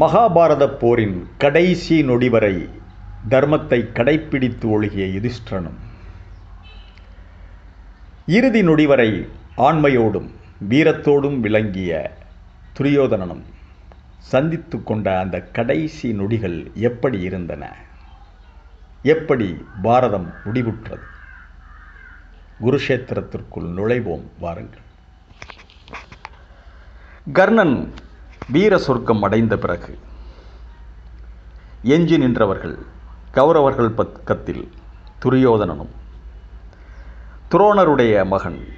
மகாபாரத போரின் கடைசி நொடி வரை தர்மத்தை கடைப்பிடித்து ஒழுகிய யுதிஷ்டிரனும் இறுதி நொடி வரை ஆண்மையோடும் வீரத்தோடும் விளங்கிய துரியோதனனும் சந்தித்து கொண்ட அந்த கடைசி நொடிகள் எப்படி இருந்தன? எப்படி பாரதம் முடிவுற்றது? குருஷேத்திரத்திற்குள் நுழைவோம் வாருங்கள். கர்ணன் வீர சொர்க்கம் அடைந்த பிறகு எஞ்சி நின்றவர்கள் கௌரவர்கள் பக்கத்தில் துரியோதனனும் துரோணருடைய மகன்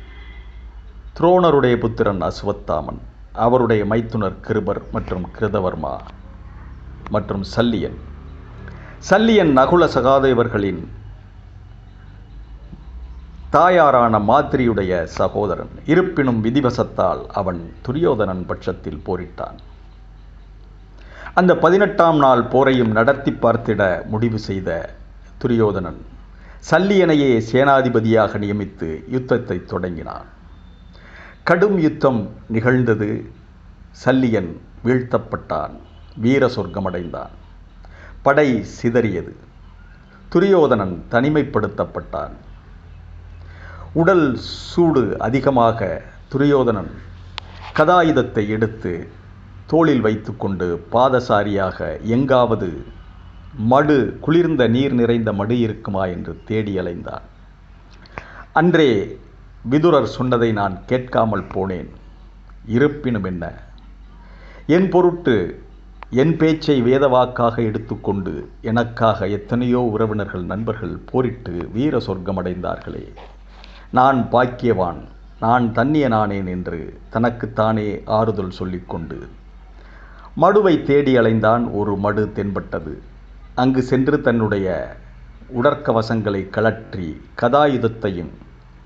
துரோணருடைய புத்திரன் அஸ்வத்தாமன் அவருடைய மைத்துனர் கிருபர் மற்றும் கிருதவர்மா மற்றும் சல்லியன். சல்லியன் நகுல சகாதேவர்களின் தாயாரான மாத்திரியுடைய சகோதரன். இருப்பினும் விதிவசத்தால் அவன் துரியோதனன் பட்சத்தில் போரிட்டான். அந்த பதினெட்டாம் நாள் போரையும் நடத்தி பார்த்திட முடிவு செய்த துரியோதனன் சல்லியனையே சேனாதிபதியாக நியமித்து யுத்தத்தை தொடங்கினான். கடும் யுத்தம் நிகழ்ந்தது. சல்லியன் வீழ்த்தப்பட்டான். வீர சொர்க்கமடைந்தான். படை சிதறியது. துரியோதனன் தனிமைப்படுத்தப்பட்டான். உடல் சூடு அதிகமாக துரியோதனன் கதாயுதத்தை எடுத்து தோளில் வைத்துக்கொண்டு பாதசாரியாக எங்காவது மடு குளிர்ந்த நீர் நிறைந்த மடு இருக்குமா என்று தேடி அலைந்தான். அன்றே விதுரர் சொன்னதை நான் கேட்காமல் போனேன். இருப்பினும் என்ன? என் பொருட்டு என் பேச்சை வேதவாக்காக எடுத்துக்கொண்டு எனக்காக எத்தனையோ உறவினர்கள் நண்பர்கள் போரிட்டு வீர சொர்க்கமடைந்தார்களே. நான் பாக்கியவான் நான் தன்னியனானேன் என்று தனக்குத்தானே ஆறுதல் சொல்லிக்கொண்டு. மடுவை தேடி அலைந்தான் ஒரு மடு தென்பட்டது. அங்கு சென்று தன்னுடைய உடற்கவசங்களை கழற்றி கதாயுதத்தையும்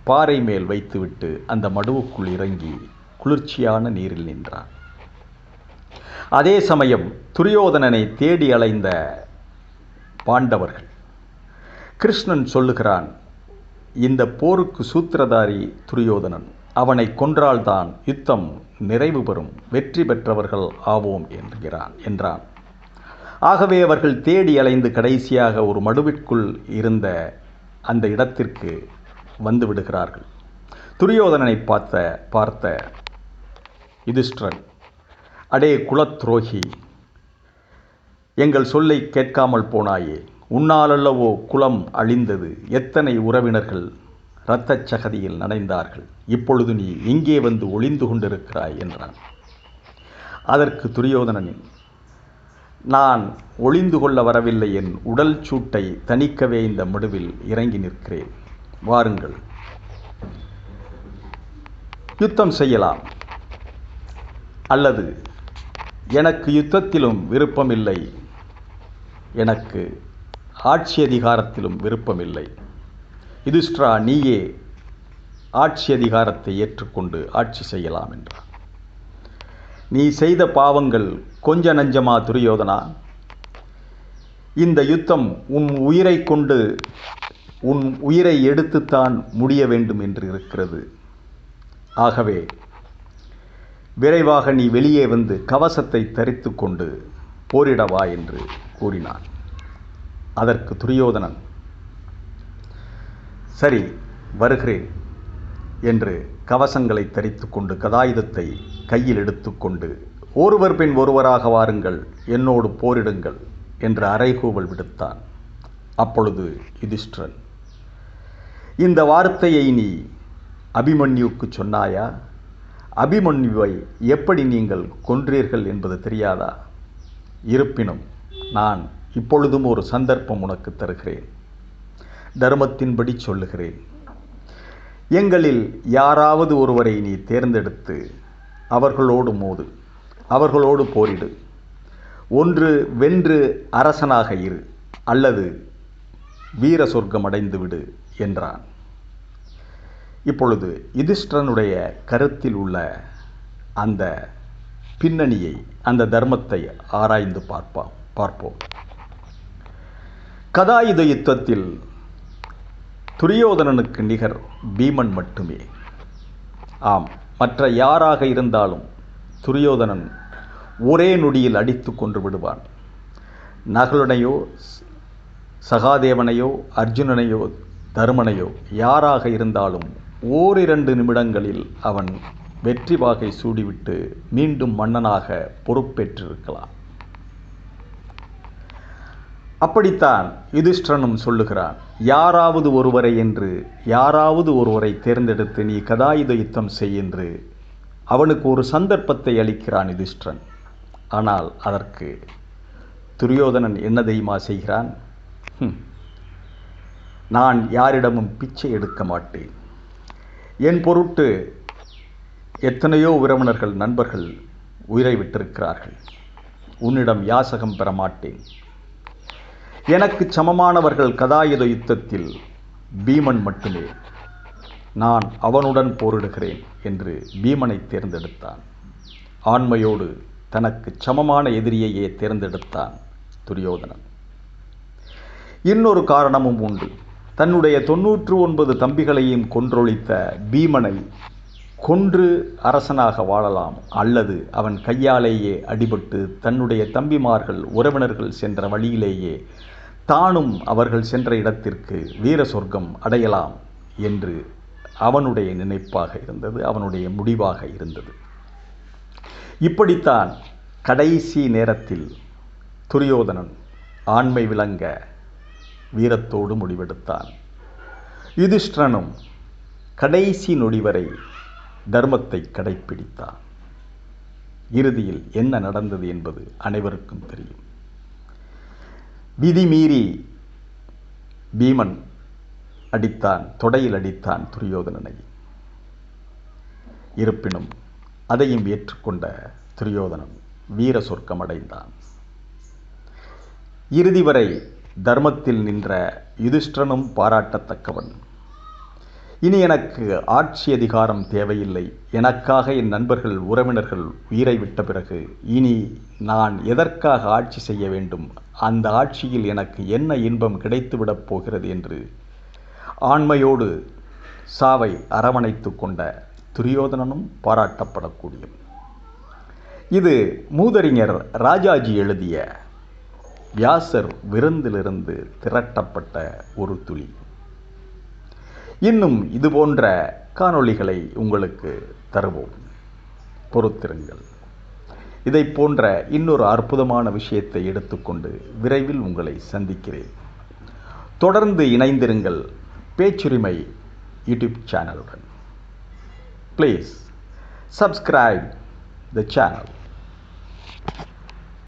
பாறை மேல் வைத்துவிட்டு அந்த மடுவுக்குள் இறங்கி குளிர்ச்சியான நீரில் நின்றான். அதே சமயம் துரியோதனனை தேடி அலைந்த பாண்டவர்கள். கிருஷ்ணன் சொல்லுகிறான் இந்த போருக்கு சூத்திரதாரி துரியோதனன் அவனை கொன்றால்தான் யுத்தம் நிறைவு பெறும் வெற்றி பெற்றவர்கள் ஆவோம் என்கிறான் என்றான். ஆகவே அவர்கள் தேடி அலைந்து கடைசியாக ஒரு மடுவிற்குள் இருந்த அந்த இடத்திற்கு வந்து விடுகிறார்கள். துரியோதனனை பார்த்த பார்த்த யுதிஷ்டிரன் அடே குலத்ரோகி எங்கள் சொல்லை கேட்காமல் போனாயே உன்னாலல்லவோ குலம் அழிந்தது. எத்தனை உறவினர்கள் இரத்தச் சகதியில் நனைந்தார்கள். இப்பொழுது நீ எங்கே வந்து ஒளிந்து கொண்டிருக்கிறாய் என்றான். அதற்கு துரியோதனனின் நான் ஒளிந்து கொள்ள வரவில்லை என் உடல் சூட்டை தணிக்கவே இந்த மடுவில் இறங்கி நிற்கிறேன். வாருங்கள். யுத்தம் செய்யலாம். அல்லது எனக்கு யுத்தத்திலும் விருப்பமில்லை. எனக்கு ஆட்சி அதிகாரத்திலும் விருப்பமில்லை. யுதிஷ்டிரா நீயே ஆட்சி அதிகாரத்தை ஏற்றுக்கொண்டு ஆட்சி செய்யலாம் என்றார். நீ செய்த பாவங்கள் கொஞ்ச நஞ்சமா துரியோதனா? இந்த யுத்தம் உன் உயிரை கொண்டு உன் உயிரை எடுத்துத்தான் முடிய வேண்டும் என்று இருக்கிறது. ஆகவே விரைவாக நீ வெளியே வந்து கவசத்தை தரித்து கொண்டு போரிடவா என்று கூறினான். அதற்கு துரியோதனன் சரி வருகிறேன் என்று கவசங்களை தரித்து கொண்டு கதாயுதத்தை கையில் எடுத்துக்கொண்டு ஒருவர் பின் ஒருவராக வாருங்கள் என்னோடு போரிடுங்கள் என்று அறைகூவல் விடுத்தான். அப்பொழுது யுதிஷ்டிரன் இந்த வார்த்தையை நீ அபிமன்யுக்கு சொன்னாயா? அபிமன்யுவை எப்படி நீங்கள் கொன்றீர்கள் என்பது தெரியாதா? இருப்பினும் நான் இப்பொழுதும் ஒரு சந்தர்ப்பம் உனக்கு தருகிறேன். தர்மத்தின்படி சொல்லுகிறேன். எங்களில் யாராவது ஒருவரை நீ தேர்ந்தெடுத்து அவர்களோடு மோது அவர்களோடு போரிடு. ஒன்று வென்று அரசனாக இரு அல்லது வீர சொர்க்கம் அடைந்து விடு என்றான். இப்பொழுது யுதிஷ்டனுடைய கருத்தில் உள்ள அந்த பின்னணியை அந்த தர்மத்தை ஆராய்ந்து பார்ப்பா பார்ப்போம். கதாயுத யுத்தத்தில் துரியோதனனுக்கு நிகர் பீமன் மட்டுமே. ஆம் மற்ற யாராக இருந்தாலும் துரியோதனன் ஒரே நொடியில் அடித்து கொன்று விடுவான். நகலனையோ சகாதேவனையோ அர்ஜுனனையோ தருமனையோ யாராக இருந்தாலும் ஓரிரண்டு நிமிடங்களில் அவன் வெற்றி வாகை சூடிவிட்டு மீண்டும் மன்னனாக பொறுப்பேற்றிருக்கலாம். அப்படித்தான் யுதிஷ்டனும் சொல்லுகிறான் யாராவது ஒருவரை என்று யாராவது ஒருவரை தேர்ந்தெடுத்து நீ கதாயுத யுத்தம் செய் என்று. அவனுக்கு ஒரு சந்தர்ப்பத்தை அளிக்கிறான் யுதிஷ்டன் ஆனால் அதற்கு துரியோதனன் என்ன தெய்மா செய்கிறான்? நான் யாரிடமும் பிச்சை எடுக்க மாட்டேன். என் பொருட்டு எத்தனையோ உறவினர்கள் நண்பர்கள் உயிரை விட்டிருக்கிறார்கள். உன்னிடம் யாசகம் பெற மாட்டேன். எனக்கு சமமானவர்கள் கதாயுத யுத்தத்தில் பீமன் மட்டுமே. நான் அவனுடன் போரிடுகிறேன் என்று பீமனை தேர்ந்தெடுத்தான். ஆண்மையோடு தனக்கு சமமான எதிரியையே தேர்ந்தெடுத்தான் துரியோதனன். இன்னொரு காரணமும் உண்டு. தன்னுடைய தொன்னூற்று ஒன்பது தம்பிகளையும் கொன்றொழித்த பீமனை கொன்று அரசனாக வாழலாம். அல்லது அவன் கையாலேயே அடிபட்டு தன்னுடைய தம்பிமார்கள் உறவினர்கள் சென்ற வழியிலேயே தானும் அவர்கள் சென்ற இடத்திற்கு வீர சொர்க்கம் அடையலாம் என்று அவனுடைய நினைப்பாக இருந்தது அவனுடைய முடிவாக இருந்தது. இப்படித்தான் கடைசி நேரத்தில் துரியோதனன் ஆண்மை விளங்க வீரத்தோடு முடிவெடுத்தான். யுதிஷ்டனும் கடைசி நொடி வரை தர்மத்தை கடைப்பிடித்தான். இறுதியில் என்ன நடந்தது என்பது அனைவருக்கும் தெரியும். விதி மீறி பீமன் அடித்தான் தொடையில் அடித்தான் துரியோதனனை. இருப்பினும் அதையும் ஏற்றுக்கொண்ட துரியோதனன் வீர சொர்க்கம் அடைந்தான். இறுதி வரை தர்மத்தில் நின்ற யுதிஷ்டனும் பாராட்டத்தக்கவன். இனி எனக்கு ஆட்சி அதிகாரம் தேவையில்லை. எனக்காக என் நண்பர்கள் உறவினர்கள் உயிரை விட்ட பிறகு இனி நான் எதற்காக ஆட்சி செய்ய வேண்டும்? அந்த ஆட்சியில் எனக்கு என்ன இன்பம் கிடைத்துவிடப் போகிறது என்று ஆண்மையோடு சாவை அரவணைத்து கொண்ட துரியோதனனும் பாராட்டப்படக்கூடியவன். இது மூதறிஞர் ராஜாஜி எழுதிய வியாசர் விருந்திலிருந்து திரட்டப்பட்ட ஒரு துளி இன்னும் இது போன்ற காணொளிகளை உங்களுக்கு தருவோம். பொறுத்திருங்கள். இதை போன்ற இன்னொரு அற்புதமான விஷயத்தை எடுத்துக்கொண்டு விரைவில் உங்களை சந்திக்கிறேன். தொடர்ந்து இணைந்திருங்கள் பேச்சுரிமை YouTube சேனலுடன். Please subscribe the channel